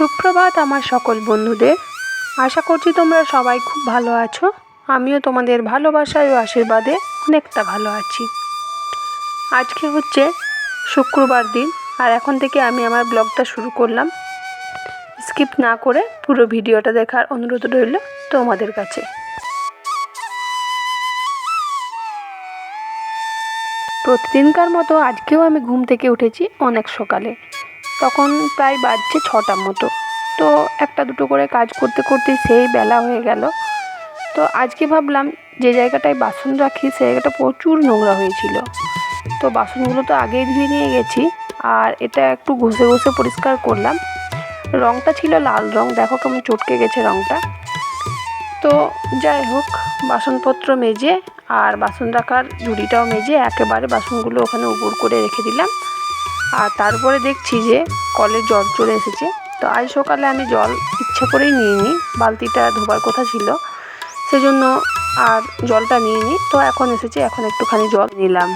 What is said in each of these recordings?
সুপ্রভাত আমার সকল বন্ধুদের। আশা করছি তোমরা সবাই খুব ভালো আছো। আমিও তোমাদের ভালোবাসায় ও আশীর্বাদে অনেকটা ভালো আছি। আজকে হচ্ছে শুক্রবার দিন, আর এখন থেকে আমি আমার ব্লগটা শুরু করলাম। স্কিপ না করে পুরো ভিডিওটা দেখার অনুরোধ রইল তোমাদের কাছে। প্রতিদিনকার মতো আজকেও আমি ঘুম থেকে উঠেছি অনেক সকালে। তখন প্রায় বাজছে ছটার মতো। তো একটা দুটো করে কাজ করতে করতে সেই বেলা হয়ে গেল। তো আজকে ভাবলাম যে জায়গাটায় বাসন রাখি, সে জায়গাটা প্রচুর নোংরা হয়েছিল। তো বাসনগুলো তো আগেই ধুয়ে নিয়ে গেছি। আর এটা একটু ঘষে ঘষে পরিষ্কার করলাম। রঙটা ছিল লাল রং, দেখো কেমন চটকে গেছে রঙটা তো যাই হোক, বাসনপত্র মেজে আর বাসন রাখার ঝুড়িটাও মেজে একেবারে বাসনগুলো ওখানে উপর করে রেখে দিলাম। আর তারপরে দেখছি যে কলে জল চলে এসেছে। তো আজ সকালে আমি জল ইচ্ছে করেই নিয়ে নিই বালতিটা ধোবার কথা ছিল, সেজন্য আর জলটা নিয়ে নিই তো এখন এসেছে, এখন একটুখানি জল নিলাম।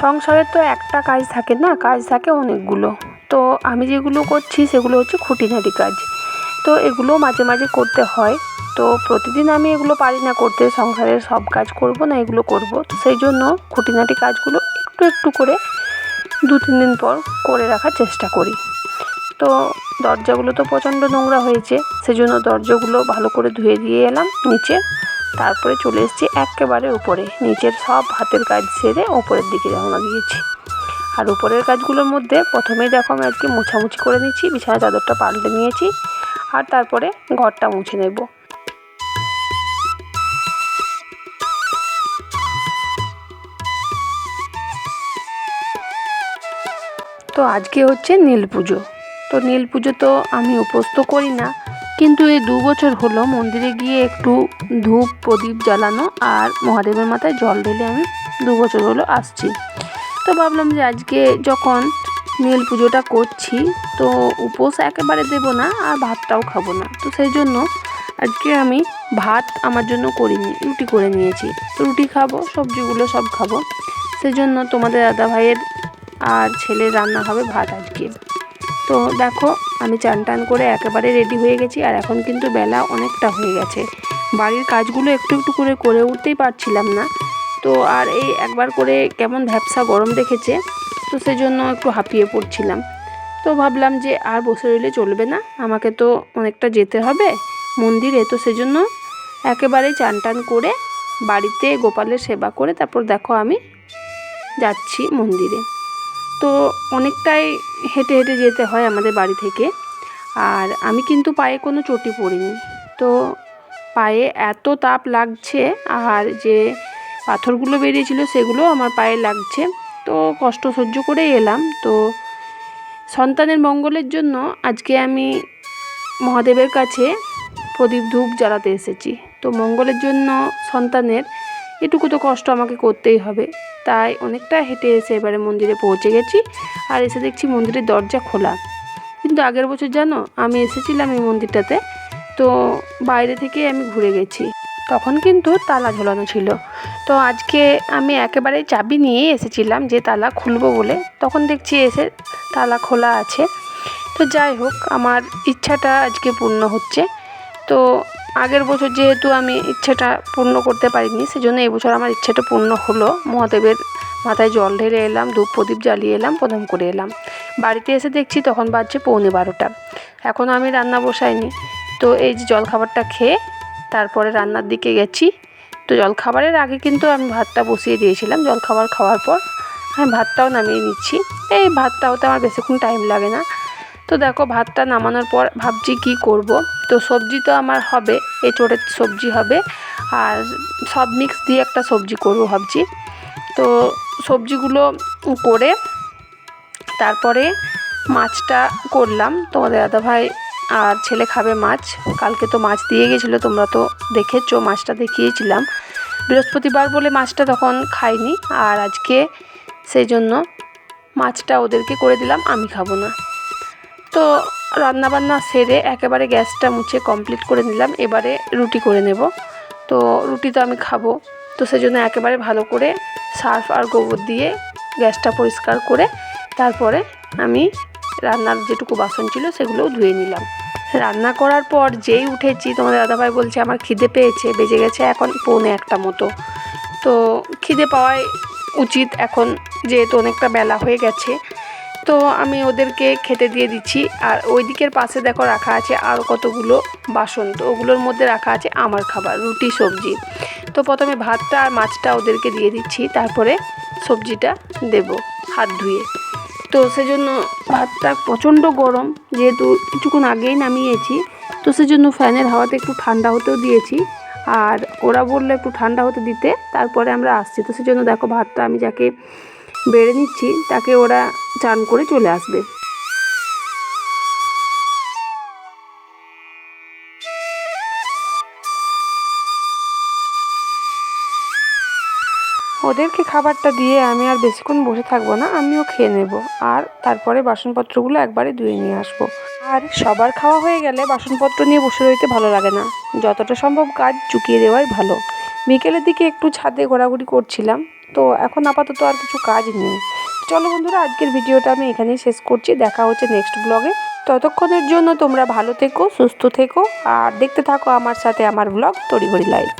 সংসারে তো একটা কাজ থাকে না, কাজ থাকে অনেকগুলো। তো আমি যেগুলো করছি, সেগুলো হচ্ছে খুঁটিনাটি কাজ। তো এগুলো মাঝে মাঝে করতে হয়। তো প্রতিদিন আমি এগুলো পারি না করতে, সংসারের সব কাজ করব না, এগুলো করব। তো সেই জন্য খুঁটিনাটি কাজগুলো একটু একটু করে দু, তিন দিন পর করে রাখার চেষ্টা করি। তো দরজাগুলো তো প্রচণ্ড নোংরা হয়েছে সেজন্য দরজাগুলো ভালো করে ধুয়ে দিয়ে এলাম নিচে। তারপরে চলে এসেছি একেবারে উপরে। নিচের সব হাতের কাজ সেরে ওপরের দিকে রওনা দিয়েছি। আর উপরের কাজগুলোর মধ্যে প্রথমে দেখো আমি আজকে মোছামুছি করে নিচ্ছি বিছানা চাদরটা পাল্টে নিয়েছি। আর তারপরে ঘরটা মুছে নেব। তো আজকে হচ্ছে নীল পুজো। তো নীল পুজো তো আমি উপোস তো করি না, কিন্তু এই দু বছর হলো মন্দিরে গিয়ে একটু ধূপ, প্রদীপ জ্বালানো আর মহাদেবের মাথায় জল ঢেলে আমি দু বছর হলো আসছি। তো ভাবলাম যে আজকে যখন নীল পুজোটা করছি, তো উপোস একেবারে দেব না আর ভাতটাও খাব না। তো সেই জন্য আজকে আমি ভাত আমার জন্য করিনি, রুটি করে নিয়েছি। তো রুটি খাব, সবজিগুলো সব খাব। সেই জন্য তোমাদের দাদা ভাইয়ের আর ছেলের রান্না হবে ভাত আজকে। তো দেখো, আমি চান টান করে একেবারে রেডি হয়ে গেছি আর এখন কিন্তু বেলা অনেকটা হয়ে গেছে। বাড়ির কাজগুলো একটু একটু করে করে উঠতেই পারছিলাম না। তো আর এই একবার করে কেমন ভ্যাবসা গরম দেখেছে, তো সেজন্য একটু হাঁপিয়ে পড়ছিলাম। তো ভাবলাম যে আর বসে রইলে চলবে না, আমাকে তো অনেকটা যেতে হবে মন্দিরে, তো সেজন্য একেবারেই চান টান করে বাড়িতে গোপালের সেবা করে তারপর দেখো আমি যাচ্ছি মন্দিরে। তো অনেকটাই হেঁটে হেঁটে যেতে হয় আমাদের বাড়ি থেকে। আর আমি কিন্তু পায়ে কোনো চটি পড়িনি তো পায়ে এত তাপ লাগছে, আর যে পাথরগুলো বেরিয়েছিল সেগুলো আমার পায়ে লাগছে। তো কষ্ট সহ্য করেই এলাম। তো সন্তানের মঙ্গলের জন্য আজকে আমি মহাদেবের কাছে প্রদীপ ধূপ জ্বালাতে এসেছি। তো মঙ্গলের জন্য সন্তানের এটুকু তো কষ্ট আমাকে করতেই হবে। তাই অনেকটা হেঁটে এসে এবারে মন্দিরে পৌঁছে গেছি আর এসে দেখছি মন্দিরের দরজা খোলা। কিন্তু আগের বছর জানো, আমি এসেছিলাম এই মন্দিরটাতে, তো বাইরে থেকে আমি ঘুরে গেছি। তখন কিন্তু তালা ঝোলানো ছিল। তো আজকে আমি একেবারে চাবি নিয়েই এসেছিলাম যে তালা খুলবো বলে। তখন দেখছি এসে তালা খোলা আছে। তো যাই হোক, আমার ইচ্ছাটা আজকে পূর্ণ হচ্ছে। তো আগের বছর যেহেতু আমি ইচ্ছেটা পূর্ণ করতে পারিনি, সেজন্য এবছর আমার ইচ্ছেটা পূর্ণ হলো। মহাদেবের মাথায় জল ঢেলে এলাম, ধূপ প্রদীপ জ্বালিয়ে এলাম, প্রণাম করে এলাম। বাড়িতে এসে দেখছি তখন বাজছে পৌনে বারোটা। এখনও আমি রান্না বসাইনি। তো এই যে জলখাবারটা খেয়ে তারপরে রান্নার দিকে গেছি। তো জলখাবারের আগে কিন্তু আমি ভাতটা বসিয়ে দিয়েছিলাম। জলখাবার খাওয়ার পর আমি ভাতটাও নামিয়ে নিচ্ছি। এই ভাতটাও তো আমার বেশিক্ষণ টাইম লাগে না। তো দেখো ভাতটা নামানোর পর ভাবছি কি করব। তো সবজি তো আমার হবে, এঁচোড়ের সবজি হবে, আর সব মিক্স দিয়ে একটা সবজি করব ভাবছি। তো সবজিগুলো করে তারপরে মাছটা করলাম। তোমাদের দাদাভাই আর ছেলে খাবে মাছ। কালকে তো মাছ দিয়ে গেছিল, তোমরা তো দেখেছ, মাছটা দেখিয়েছিলাম। বৃহস্পতিবার বলে মাছটা তখন খাইনি, আর আজকে সেই জন্য মাছটা ওদেরকে করে দিলাম, আমি খাব না। তো রান্নাবান্না সেরে একেবারে গ্যাসটা মুছে কমপ্লিট করে নিলাম। এবারে রুটি করে নেব। তো রুটি তো আমি খাব। তো সেজন্য একেবারে ভালো করে সার্ফ আর গোবর দিয়ে গ্যাসটা পরিষ্কার করে তারপরে আমি রান্নার যেটুকু বাসন ছিল সেগুলোও ধুয়ে নিলাম। রান্না করার পর যেই উঠেছি, তোমাদের দাদাভাই বলছে, আমার খিদে পেয়েছে, বেজে গেছে এখন পৌনে একটা মতো। তো খিদে পাওয়াই উচিত। এখন যেহেতু অনেকটা বেলা হয়ে গেছে তো আমি ওদেরকে খেতে দিয়ে দিচ্ছি। আর ওই দিকের পাশে দেখো রাখা আছে আরও কতগুলো বাসন। তো ওগুলোর মধ্যে রাখা আছে আমার খাবার, রুটি, সবজি। তো প্রথমে ভাতটা আর মাছটা ওদেরকে দিয়ে দিচ্ছি, তারপরে সবজিটা দেব হাত ধুয়ে। তো সেজন্য ভাতটা প্রচণ্ড গরম, যেহেতু কিছুক্ষণ আগেই নামিয়েছি। তো সেজন্য ফ্যানের হাওয়াতে একটু ঠান্ডা হতেও দিয়েছি। আর ওরা বলল একটু ঠান্ডা হতে দিতে, তারপরে আমরা আসছি। তো সেজন্য দেখো ভাতটা আমি যাকে বেড়ে নিচ্ছি, তাকে ওরা চান করে চলে আসবে। ওদেরকে খাবারটা দিয়ে আমি আর বেশিক্ষণ বসে থাকব না, আমিও খেয়ে নেব। আর তারপরে বাসনপত্রগুলো একবারে ধুয়ে নিয়ে আসব। আর সবার খাওয়া হয়ে গেলে বাসনপত্র নিয়ে বসে রইতে ভালো লাগে না। যতটা সম্ভব কাজ চুকিয়ে দেওয়াই ভালো। বিকেলের দিকে একটু ছাদে ঘোরাঘুরি করছিলাম, তো এখন আপাতত আর কিছু কাজ নেই। চলো বন্ধুরা, আজকের ভিডিওটা আমি এখানেই শেষ করছি। দেখা হচ্ছে নেক্সট ব্লগে ততক্ষণের জন্য তোমরা ভালো থেকো, সুস্থ থেকো, আর দেখতে থাকো আমার সাথে আমার ব্লগ তড়িঘড়ি লাইফ